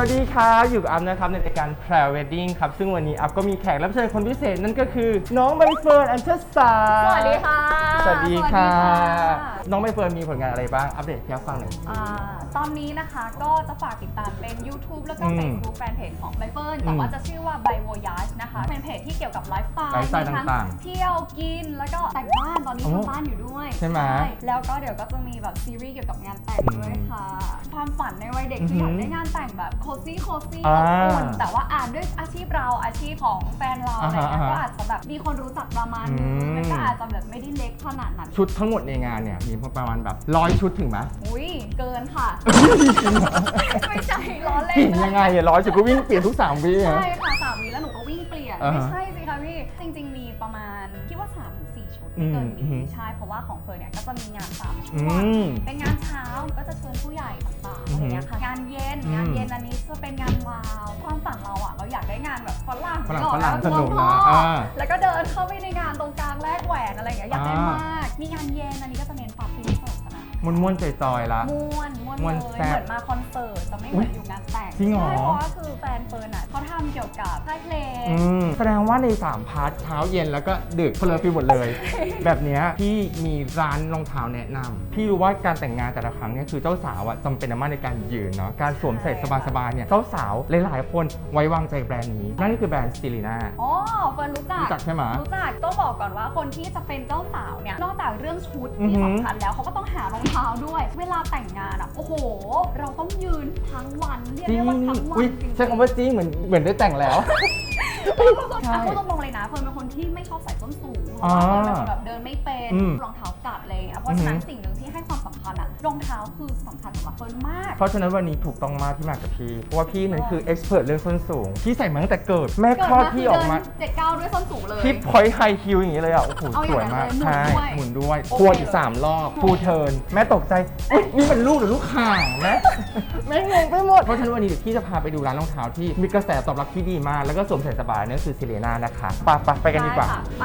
วัสดีครับอยู่กับอัพนะครับในรายการ p r a Wedding ครับซึ่งวันนี้อัพก็มีแขกรับเชิญคนพิเศษนั่นก็คือ น้องใบเฟิร์นอัญชสาสวัสดีค่ะ สวัสดีค่ะสวัสดีค่ะน้องใบเฟิร์นมีผลงานอะไรบ้างอัปเดตให้ฟังหน่อย อ่าตอนนี้นะคะก็จะฝากติดตามเป็น YouTube แล้วก็ อืม Facebook แฟนเพจของใบเฟิร์นแต่อืมว่าจะชื่อว่า by Voyage นะคะ เป็นเพจที่เกี่ยวกับไลฟ์สไตล์ไลฟ์สไตล์มีทั้ต่างๆเที่ยวกินแล้วก็แต่งบ้านตอนนี้โอ้ทำบ้านอยู่ด้วยใช่ไหมแล้วก็เดี๋ยวก็จะมีแบบซีรีส์เกี่ยวกับงานแต่งด้วยค่ะ ความฝันในวัยเด็กคืออยากได้งานแต่งแบบโคซี่โคซี่อ่าอบอุ่นแต่ว่าอ่านด้วยอาชีพเราอาชีพของแฟนเราอะไรเงี้ยอ่าฮะก็อาจจะแบบมีคนรู้จักประมาณนึงอืม มันก็อาจจะแบบไม่ได้เล็กขนาดนั้น ชุดทั้งหมดในงานเนี่ยมีประมาณแบบร้อยชุดถึงไหม อุ้ยเกินค่ะ ไม่ใช่ล้อเล่นจริงยังไงร้อยชุดก็วิ่งเปลี่ยนทุกสามวิอะ ใช่ค่ะสามวีแล้วหนูก็วิ่งเปลี่ยน อ่าฮะไม่ใช่สิคะพี่ จริง ๆ มีประมาณ ไม่เกินอืมอืนี้มใช่เพราะว่าของเฟิร์นเนี่ยก็จะมีงานสามช่อืวงมเป็นงานเช้าก็จะเชิญผู้ใหญ่ต่างๆอือะอไรฮึเงี้ยค่ะงานเย็นอืมงานเย็นอันนี้จะเป็นงานวาวความฝันเราอะเราอยากได้งานแบบฝรั่งฝรั่งนึกออกไหมฝรั่งสนุกนะพ่ออ่าแล้วก็เดินเข้าไปในงานตรงกลางแลกแหวนอะไรอย่างเงี้ยอยากได้อ่าม มากมีงานเย็นอันนี้ก็จะเน้นปาร์ตี้สนุกสนานม้วนม้วนๆจอยๆละ ม่วนม่วนม่วนเลยแซ่บเหมือนมาคอนเสิร์ตจะไม่เหมือนอยู่งานแต่ง จริงเหรอ ใช่เพราะว่าคือแฟนเฟิร์นอะเขาทำเกี่ยวกับค่ายเพลง อืมแสดงว่าใน 3 พาร์ทเช้าเย็นแล้วก็ดึกเพลอฟิวหมดเลย แบบเนี้ยพี่มีร้านรองเท้าแนะนำพี่รู้ว่าการแต่งงานแต่ละครั้งเนี่ยคือเจ้าสาวอะจำเป็นมากในการยืนเนาะการสวมใส่สบายๆเนี่ยเจ้าสาวหลายๆ คนไว้วางใจแบรนด์นี้นั่นก็คือแบรนด์สติลีนา อ๋อเฟิร์นรู้จัก รู้จักใช่ไหมรู้จักต้องบอกก่อนว่าคนที่จะเป็นเจ้าสาวเนี่ย นอกจากเรื่องชุดอือที่หือ สำคัญแล้วเขาก็ต้องหารองเท้าด้วย เวลาแต่งงานอะ โอ้โห เราต้องยืนทั้งวันเรียกจริได้ง ว่าทั้งวัอุ้ยนจริงๆใช้คำว่าจริงเหมือนเหมือนได้แต่งแล้ว ใช่อะพูดตรงๆเลยนะเฟิร์นเป็นคนที่ไม่ชอบใส่ส้นสูงเพอ๋ราะอว่าเฟิร์นเป็นคนแบบเดินไม่เป็นอืมรองเท้ากัดอะไรอย่างเงี้ยเพราะฉะนั้นอือหือ สิ่งหนึ่งที่ให้ความสำคัญอะรองเท้าคือสำคัญสำหรับเฟิร์นมาก เพราะฉะนั้นวันนี้ถูกต้องมากที่มากับพี่ เพราะว่าพี่นั้นคือเอ็กซ์เพรสเรื่องส้นสูง พี่ใส่มาตั้งแต่เกิด แม่คลอดพี่ออกมา เจ็ดเก้าด้วยส้นสูงเลย พี่พอยไฮฮิลอย่างนี้เลยอะ โอ้โห เอาสอย่างวยมากนั้นเลยใช่หมุนด้วยหมุนด้วยโอเค ควรอีก 3 รอบฟูเทิร์นแม่ตกใจอุ๊ยนี่มันลูกหรือลูกข่างแม่ แม่งงไปหมด เพราะฉะนั้นวันนี้เดี๋ยวพี่จะพาไปดูร้านรองเท้าที่มีกระแสตอบรับที่ดีมาก แล้วก็สวมใส่สบายนั่นคือซิเลนานะคะไปไปไปกันดีกว่าไค่ะไป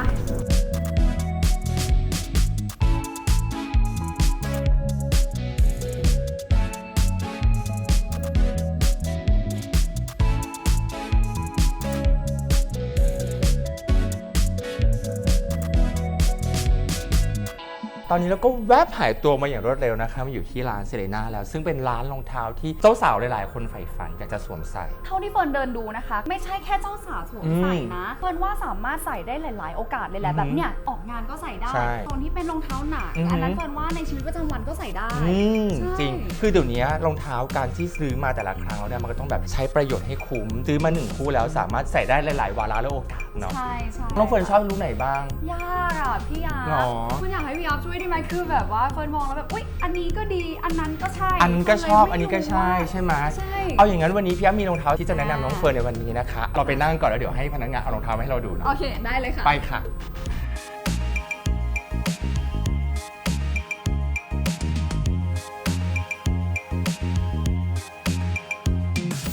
ตอนนี้เราก็แวบหายตัวมาอย่างรวดเร็วนะคะมาอยู่ที่ร้านเซเลนาแล้ว ซึ่งเป็นร้านรองเท้าที่เจ้าสาวหลายๆ คนใฝ่ฝันอยากจะสวมใส่ เท่าที่เฟิร์นเดินดูนะคะ ไม่ใช่แค่เจ้าสาวสวมใส่นะ เฟิร์นว่าสามารถใส่ได้หลาย ๆ โอกาสเลยแหละอือแบหืบอเนี่ยออกงานก็ใส่ได้ใช่ตอนที่เป็นรองเท้าหนังอือหืออั อันนั้นเฟิร์นว่าในชีวิตประจำวันก็ใส่ได้อืมใช่จริง คือเดี๋ยวนี้รองเท้าการที่ซื้อมาแต่ละครั้งแล้วเนี่ยมันก็ต้องแบบใช้ประโยชน์ให้คุ้ม ซื้อมาหนึ่งคู่แล้วสามารถใส่ได้หลาย ๆ วาระและโอกาส เนาะใช่ใช่น้องเฟิร์นชอบรู้ไหนบ้าง ยากอะพี่ยาหรอ คุณอยากให้พี่ยาช่วยได้ไหมคือแบบว่าเฟิร์นมองแล้วแบบอุ๊ยอันนี้ก็ดีอันนั้นก็ใช่อันนี้ก็ชอบเฟิอันร์นี้เลยก็ไม่รู้ใช่ว่าใช่ไหมใช่ เอาอย่างนั้นวันนี้พี่อ้ำมีรองเท้าที่จะแนะนำน้องได้เฟิร์นในวันนี้นะคะ เราไปนั่งก่อนแล้วเดี๋ยวให้พนักงานเอารองเท้ามาให้เราดูนะโอเค ได้เลยค่ะ ไปค่ะ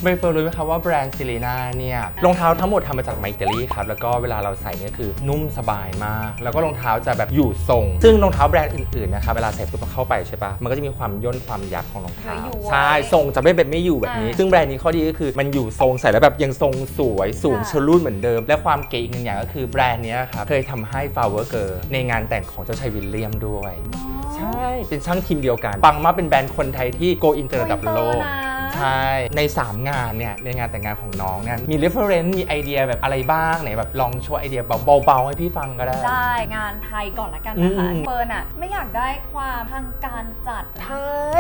ใบเฟิร์นรู้ไหมครับว่าแบรนด์ซิลีนาเนี่ยรองเท้าทั้งหมดทำมาจากไมอิตาลีครับ แล้วก็เวลาเราใส่เนี่ยคือนุ่มสบายมาก แล้วก็รองเท้าจะแบบอยู่ทรง ซึ่งรองเท้าแบรนด์อื่นๆนะครับเวลาใส่ปุ๊บเข้าไปใช่ปะมันก็จะมีความย่นความยักของรองเท้าเหลืออยู่ใช่ทรงจะไม่เป็นไม่อยู่แบบนี้อ่าซึ่งแบรนด์นี้ข้อดีก็คือมันอยู่ทรงใส่แล้วแบบยังทรงสวยสูงค่ะ ชะลุ่นเหมือนเดิม และความเก๋อีกหนึ่งอย่างก็คือแบรนด์เนี้ยครับเคยทำให้ฟาวเวอร์เกอร์ในงานแต่งของเจ้าชายวิลเลียมด้วย ใช่ เป็นช่างทีมเดียวกัน ปังมากเป็นแบรนด์คนไทยที่โกอินเตอร์ระดับโลกโกอินเตอร์นะ ใช่ ใน 3 งานเนี่ยในงานแต่งงานของน้องเนี่ยมี reference มีไอเดียแบบอะไรบ้างไหนแบบลองโชว์ไอเดียเบาๆให้พี่ฟังก็ได้ ได้งานไทยก่อนละกันนะคะอืม เฟิร์นอะไม่อยากได้ความทางการจัดไท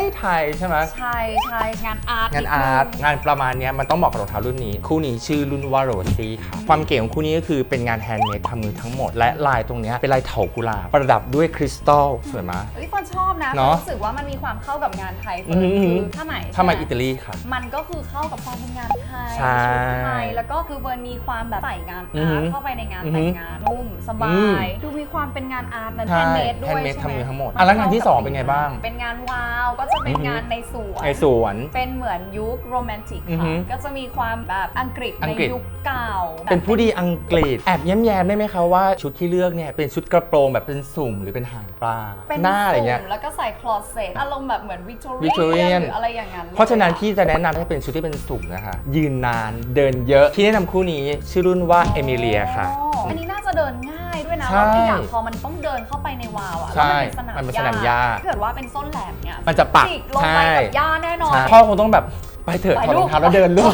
ยไทยใช่ไหม ใช่ใช่งานอาร์ตงานดอาร์ตงานประมาณเนี้ยมันต้องเหมาะกับรองเท้ารุ่นนี้ คู่นี้ชื่อรุ่นว่าโรซี่ค่ะ ความเก๋ของคู่นี้ก็คือเป็นงานแฮนด์เมดทำมือทั้งหมด และลายตรงเนี้ยเป็นลายเถากุหลาบประดับด้วยคริสตัลสวยไหม เอ้ยเฟิร์นชอบนะเนอะรู้สึกว่ามันมีความเข้ากับงานไทยเฟิอืร์นมคือผ้าไหมถ้ามาใช่ไหอิตาลีค่ะมันก็คือเข้ากับความเป็นงานไทยใช่ชุดไทยแล้วก็คือเฟิร์นมีความแบบใส่งานอืออาหืร์ตอเข้าไปในงานอือหืแต่องงานนุ่มสบาอืมยดูมีความเป็นงานอาร์ตและแฮใช่นด์เมดด้วยแฮนด์เมดใช่ไหทำมือทั้งหมดอะแล้วงานที่สองเป็นไงบ้าง เป็นงานวาวก็จะเป็นอือหืองานในสวนในสวน เป็นเหมือนยุคโรแมนติกอือหืค่ะอก็จะมีความแบบอังกฤษอัในงกฤษยุคเก่า เป็นผู้แบบดีอังกฤษแอบแย้มๆได้ไหมคะว่าชุดที่เลือกเนี่ยเป็นชุดกระโปรงแบบเป็นสุ่มหรือเป็นหางปลาเป็นหน้าอะไรเงี้ยสุ่มแล้วก็ใส่คลอเซ็ตอารมณ์แบบเหมือนวิกตอ Victorian หรืออะไรอย่างนั้นเพราะฉะนั้นพี่จะแนะนำให้เป็นชุดที่เป็นสุ่มนะคะ ยืนนานเดินเยอะที่แนะนำคู่นี้ชื่อรุ่นว่าเอมิเลียค่ะอ๋ออันนี้น่าจะเดินง่ายด้วยนะใช่แล้วอีกอย่างพอมันต้องเดินเข้าไปในวาวอะใช่แล้วมันเป็นสสนานามมหญ้าหญ้า ถ้าเกิดว่าเป็นส้นแหลมเนี่ยมันจะปักจิลงใช่ไปกับหญ้าแน่นอน ใช่พ่อคงต้องแบบ ไปเถอะถอดรองเท้าแล้วเดินลูก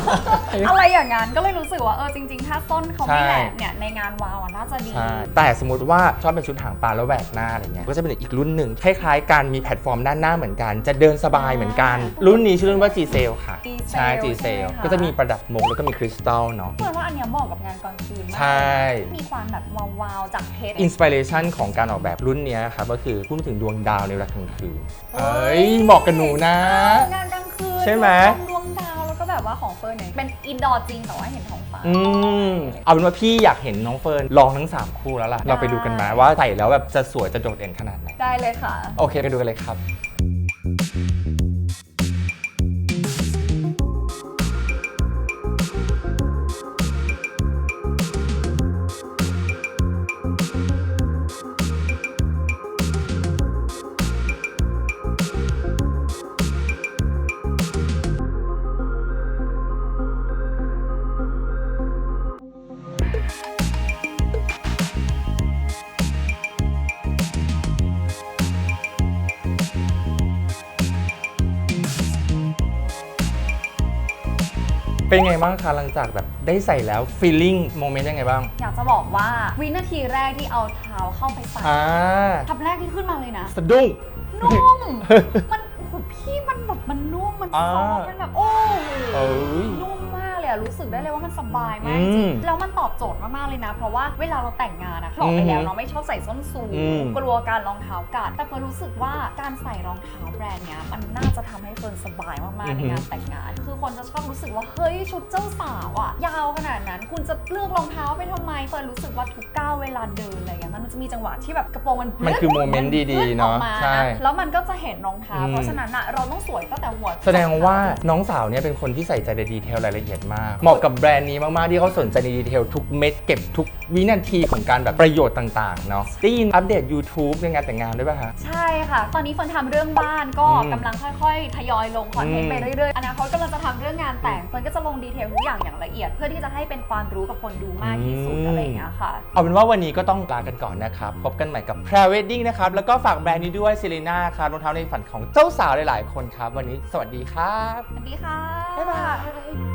อะไรอย่างนั้นก็เลยรู้สึกว่าเออจริง ๆ ถ้าส้นเขาไม่ใช่แหลมเนี่ยในงานวาวอะน่าจะดีใช่แต่สมมติว่าชอบเป็นชุดหางปลาแล้วแหวกหน้าอะไรเงี้ยก็จะเป็นอีกรุ่นหนึ่งคล้ายๆกันมีแพลตฟอร์มด้านหน้าเหมือนกัน จะเดินสบายเหมือนกัน รุ่นนี้ชื่อรุ่นว่า G s a l ค่ะ G-Sail ใช่ G s a l ใช่ไหมคะก็จะมีประดับมุกแล้วก็มีคริสตัลเนาะเหมือนว่าอันเนี้ยเหมาะกับงานกลางคืนมากใช่ มีความแบบวาวๆจากเพชรอินสปิเรชันของการออกแบบรุ่นเนี้ยครับก็คือพูดถึงดวงดาวในเวลากลางคืนเฮ้เอ้ยยเหมาะกับหนูนะงานกลางคืนใช่ไหมดวงดาว แล้วก็แบบว่าของเฟิร์นเนี่ยเป็นอินดอร์จริงแต่ว่าเห็นท้องฟ้า อืมเอาเป็นว่าพี่อยากเห็นน้องเฟิร์นลองทั้ง 3 คู่แล้วล่ะ เราไปดูกันไหมว่าใส่แล้วแบบจะสวยจะโดดเด่นขนาดไหน ได้เลยค่ะ โอเคไปดูกันเลยครับ เป็นไงบ้างคะหลังจากแบบได้ใส่แล้วฟีลลิ่งโมเมนต์ยังไงบ้าง อยากจะบอกว่าวินาทีแรกที่เอาเท้าเข้าไปใส่อ่าทับแรกที่ขึ้นมาเลยนะ สะดุ้ง นุ่ม มันโอ้โหพี่มันแบบมันนุ่ม มันอ่าซอฟต์มันแบบ โอ้โหเอ้ย นุ่มมากเลย อะรู้สึกได้เลยว่ามันสบายมากอืจริมงๆแล้วมันตอบโจทย์มากๆเลยนะ เพราะว่าเวลาเราแต่งงานอะบอกไปแล้วอืมเนาะไม่ชอบใส่ส้นสูงอืมกลัวการรองเท้ากัดแต่เฟิร์นรู้สึกว่าการใส่รองเท้าแบรนด์เนี้ยมันน่าจะทำให้เฟิร์นสบายมากๆในงานแต่งงาน คือคนจะชอบรู้สึกว่าเฮ้ยชุดเจ้าสาวอะยาวขนาดนั้น คุณจะเลือกรองเท้าไปทำไมเฟิร์นรู้สึกว่าทุกก้าวเวลาเดินอะไรเงี้ยมันจะมีจังหวะที่แบบกระโปรงมันมันคือโมเมนต์ดีๆเนาะออกมาใช่แล้วมันก็จะเห็นรองเท้าอืมเพราะฉะนั้นอะเราต้องสวยตั้งแต่หัวแสดงว่าน้องสาวเนี่ยเป็นคนที่ใส่ใจในดีเทลรายละเอียดมากเหมาะกับแบรนด์นี้มาก ๆ ที่เขาสนใจในดีเทลทุกเม็ดเก็บทุกวินาทีของการแบบประโยชน์ต่าง ๆ เนาะได้ยินอัปเดต YouTube ในงานแต่งงานด้วยป่ะฮะใช่ค่ะ ตอนนี้เฟิร์นทำเรื่องบ้านก็อืมกำลังค่อยๆ ทยอยลงคอนเทนต์ไปอืมเรื่อยๆ อนาคตกำลังจะทำเรื่องงานแต่งเฟิร์นก็จะลงดีเทลทุกอย่างอย่างละเอียด เพื่อที่จะให้เป็นความรู้กับคนดูมากที่สุดอะไรอย่างเงี้ยค่ะ เอาเป็นว่าวันนี้ก็ต้องลากันก่อนนะครับ พบกันใหม่กับ p r e Wedding นะครับ แล้วก็ฝากแบรนด์นี้ด้วย s ิ l น่าครับรองเท้าในฝันของเจ้าสาวหลาย ๆ คนครับ วันนี้สวัสดีครับ สวัสดีค่ะ บ๊ายบาย